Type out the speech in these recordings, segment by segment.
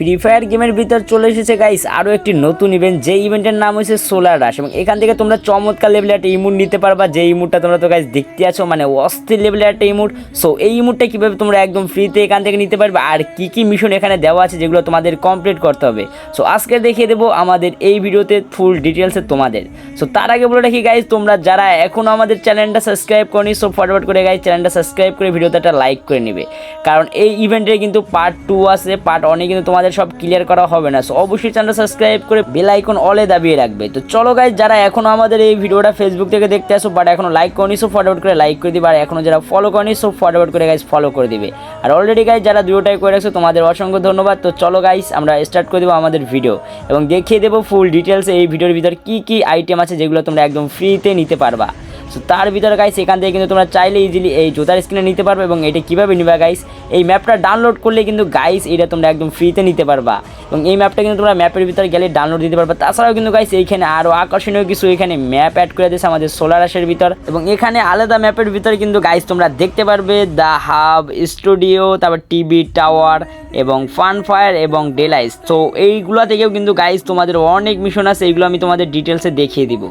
Free fire গেমের ভিতর চলে এসেছে গাইস আরও একটি নতুন ইভেন্ট যে ইভেন্টের নাম হচ্ছে সোলার রাশ এবং এখান থেকে তোমরা চমৎকার লেভেলে একটা ইমুট নিতে পারবা যে ইমুটটা তোমরা তো গাইস দেখতে আছো মানে অস্থির লেভেলে একটা ইমুট সো এই ইমুটটা কীভাবে তোমরা একদম ফ্রিতে এখান থেকে নিতে পারবে, আর কি কি মিশন এখানে দেওয়া আছে, যেগুলো তোমাদের কমপ্লিট করতে হবে। সো আজকে দেখিয়ে দেবো আমাদের এই ভিডিওতে ফুল ডিটেলসে তোমাদের। সো তার আগে বলে রাখি গাইস তোমরা যারা এখনও আমাদের চ্যানেলটা সাবস্ক্রাইব করনি সো ফরওয়ার্ড করে গাইস চ্যানেলটা সাবস্ক্রাইব করে ভিডিওতে একটা লাইক করে নেবে। কারণ এই ইভেন্টের কিন্তু পার্ট টু আছে পার্ট অনেক কিন্তু তোমাদের সব ক্লিয়ার করা হবে না। সো অবশ্যই চ্যানেলটা সাবস্ক্রাইব করে বেল আইকন অলে দাবিয়ে রাখবে। তো চলো গাইজ যারা এখনও আমাদের এই ভিডিওটা ফেসবুক থেকে দেখতে আসো বাট এখনও লাইক করনি সো ফরওয়ার্ড করে লাইক করে দিবে। আর এখনও যারা ফলো করনি সো ফরওয়ার্ড করে গাইজ ফলো করে দিবে। আর অলরেডি গাইজ যারা দুটোটাই করে রাখছো, তোমাদের অসংখ্য ধন্যবাদ। তো চলো গাইজ আমরা স্টার্ট করে দেবো আমাদের ভিডিও এবং দেখিয়ে দেবো ফুল ডিটেলস এই ভিডিওর ভিতর কী কী আইটেম আছে, যেগুলো তোমরা একদম ফ্রিতে নিতে পারবা। সো তার ভিতরে গাইস এখান থেকে কিন্তু তোমরা চাইলে ইজিলি এই জুতার স্ক্রিনে নিতে পারবে এবং এটা কীভাবে নিবা গাইস এই ম্যাপটা ডাউনলোড করলে কিন্তু গাইস এটা তোমরা একদম ফ্রিতে নিতে পারবা। এবং এই ম্যাপটা কিন্তু তোমরা ম্যাপের ভিতরে গেলে ডাউনলোড দিতে পারবা। তাছাড়াও কিন্তু গাইস এইখানে আরও আকর্ষণীয় কিছু এখানে ম্যাপ অ্যাড করে দিয়েছে আমাদের সোলার আশের ভিতর। এবং এখানে আলাদা ম্যাপের ভিতরে কিন্তু গাইস তোমরা দেখতে পারবে দ্য হাব স্টুডিও তারপর টিভি টাওয়ার এবং ফান ফায়ার এবং ডেলাইস তো এইগুলো থেকেও কিন্তু গাইস তোমাদের অনেক মিশন আছে। এইগুলো আমি তোমাদের ডিটেলসে দেখিয়ে দিব।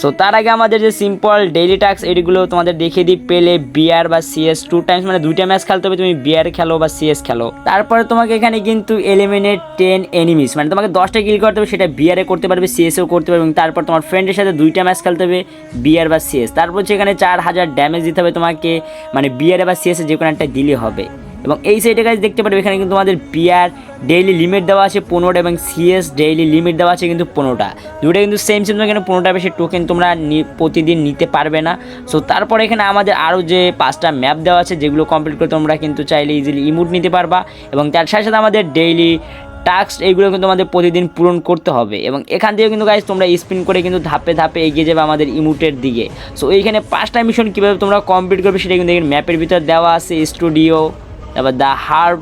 সো তার আগে আমাদের যে সিম্পল ডেইলি টাস্ক এইগুলো তোমাদের দেখিয়ে দিই পেলে বিয়ার বা সিএস টু টাইমস মানে দুইটা ম্যাচ খেলতে হবে, তুমি বিয়ার খেলো বা সিএস খেলো। তারপরে তোমাকে এখানে কিন্তু এলিমিনেট টেন এনিমিস মানে তোমাকে দশটা কিল করতে হবে, সেটা বিয়ারে করতে পারবে সিএসও করতে পারবে, এবং তারপর তোমার ফ্রেন্ডের সাথে দুইটা ম্যাচ খেলতে হবে বিয়ার বা সিএস তারপর সেখানে চার হাজার ড্যামেজ দিতে হবে তোমাকে মানে বিয়ারে বা সিএসে যে কোনো একটা দিলে হবে। এবং এই সাইডে গাছ দেখতে পারবে, এখানে কিন্তু তোমাদের বিয়ার ডেইলি লিমিট দেওয়া আছে পনেরোটা এবং সিএস ডেইলি লিমিট দেওয়া আছে কিন্তু পনেরোটা। দুটো কিন্তু সেম সেম এখানে পনেরোটা বেশি টোকেন তোমরা প্রতিদিন নিতে পারবে না। সো তারপরে এখানে আমাদের আরও যে পাঁচটা ম্যাপ দেওয়া আছে, যেগুলো কমপ্লিট করে তোমরা কিন্তু চাইলে ইজিলি ইমুট নিতে পারবা এবং তার সাথে সাথে আমাদের ডেইলি টাস্ক এইগুলো কিন্তু আমাদের প্রতিদিন পূরণ করতে হবে এবং এখান থেকে কিন্তু গাইজ তোমরা স্পিন করে কিন্তু ধাপে ধাপে এগিয়ে যাবে আমাদের ইমুটের দিকে। সো এইখানে পাঁচটা মিশন কীভাবে তোমরা কমপ্লিট করবে সেটা কিন্তু ম্যাপের ভিতর দেওয়া আছে স্টুডিও তারপর দ্য হার্ব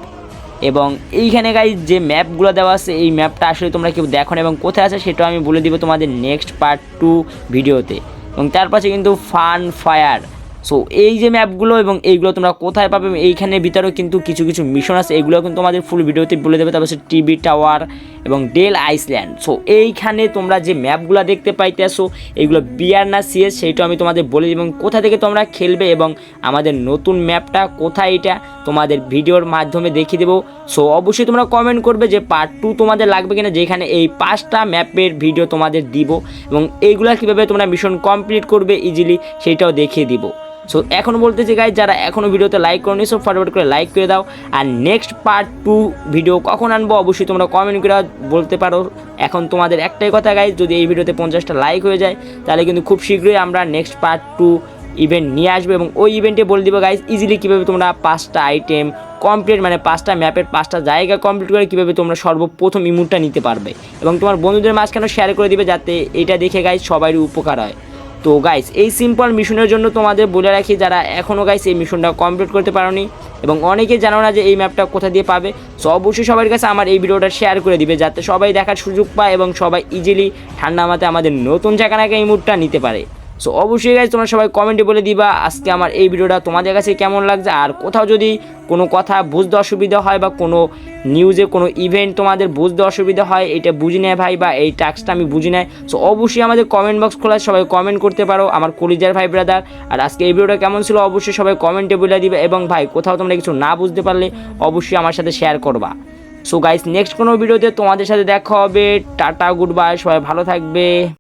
এবং এইখানে গাই যে ম্যাপগুলো দেওয়া আছে, এই ম্যাপটা আসলে তোমরা কেউ দেখো এবং কোথায় আছে সেটাও আমি বলে দিব তোমাদের নেক্সট পার্ট টু ভিডিওতে এবং তার পাশে কিন্তু ফান ফায়ার সো এই যে ম্যাপগুলো এবং এইগুলো তোমরা কোথায় পাবে, এইখানে ভিতরেও কিন্তু কিছু কিছু মিশন আছে এগুলো কিন্তু তোমাদের ফুল ভিডিওতে বলে দেবে। তারপর টিভি টাওয়ার এবং ডেল আইসল্যান্ড। সো এইখানে তোমরা যে ম্যাপগুলো দেখতে পাইতেছো এইগুলো বিয়ার না সিএস সেইটা আমি তোমাদের বলে এবং কোথা থেকে তোমরা খেলবে এবং আমাদের নতুন ম্যাপটা কোথায় এটা তোমাদের ভিডিওর মাধ্যমে দেখিয়ে দেবো। সো অবশ্যই তোমরা কমেন্ট করবে যে পার্ট টু তোমাদের লাগবে কিনা, যেখানে এই পাঁচটা ম্যাপের ভিডিও তোমাদের দিব। এবং এইগুলো কীভাবে তোমরা মিশন কমপ্লিট করবে ইজিলি সেইটাও দেখিয়ে দিব। সো এখন বলতেছি গাইজ যারা এখনও ভিডিওতে লাইক করনি সব ফরওয়ার্ড করে লাইক করে দাও। আর নেক্সট পার্ট টু ভিডিও কখন আনব, অবশ্যই তোমরা কমেন্ট করে বলতে পারো। এখন তোমাদের একটাই কথা গাইজ যদি এই ভিডিওতে পঞ্চাশটা লাইক হয়ে যায়, তাহলে কিন্তু খুব শীঘ্রই আমরা নেক্সট পার্ট টু ইভেন্ট নিয়ে আসবে এবং ওই ইভেন্টে বলে দিবো গাইজ ইজিলি কীভাবে তোমরা পাঁচটা আইটেম কমপ্লিট মানে পাঁচটা ম্যাপের পাঁচটা জায়গা কমপ্লিট করে কীভাবে তোমরা সর্বপ্রথম ইমুটটা নিতে পারবে। এবং তোমার বন্ধুদের মাঝখানে শেয়ার করে দিবে যাতে এটা দেখে গাইজ সবারই উপকার হয়। তো গাইস এই সিম্পল মিশনের জন্য তোমাদের বলে রাখি যারা এখনও গাইস এই মিশনটা কমপ্লিট করতে পারোনি এবং অনেকে জানো না যে এই ম্যাপটা কোথা দিয়ে পাবে সো অবশ্যই সবার কাছে আমার এই ভিডিওটা শেয়ার করে দিবে যাতে সবাই দেখার সুযোগ পায় এবং সবাই ইজিলি ঠান্ডা মাথায় আমাদের নতুন জায়গা নাকি এই মুডটা নিতে পারে। সো অবশ্যই গাইজ তোমরা সবাই কমেন্টে বলে দিবা আজকে আমার এই ভিডিওটা তোমাদের কাছে কেমন লাগছে। আর কোথাও যদি কোনো কথা বুঝতে অসুবিধা হয় বা কোনো নিউজে কোনো ইভেন্ট তোমাদের বুঝতে অসুবিধা হয়, এটা বুঝি নেয় ভাই বা এই টাস্কটা আমি বুঝি নেয়। সো অবশ্যই আমাদের কমেন্ট বক্স খোলা সবাই কমেন্ট করতে পারো আমার কলিজার ভাই ব্রাদার আর আজকে এই ভিডিওটা কেমন ছিল অবশ্যই সবাই কমেন্টে বলে দিবে এবং ভাই, কোথাও তোমরা কিছু না বুঝতে পারলে অবশ্যই আমার সাথে শেয়ার করবা। সো গাইস নেক্সট কোনো ভিডিওতে তোমাদের সাথে দেখা হবে। টাটা গুড বাই সবাই ভালো থাকবে।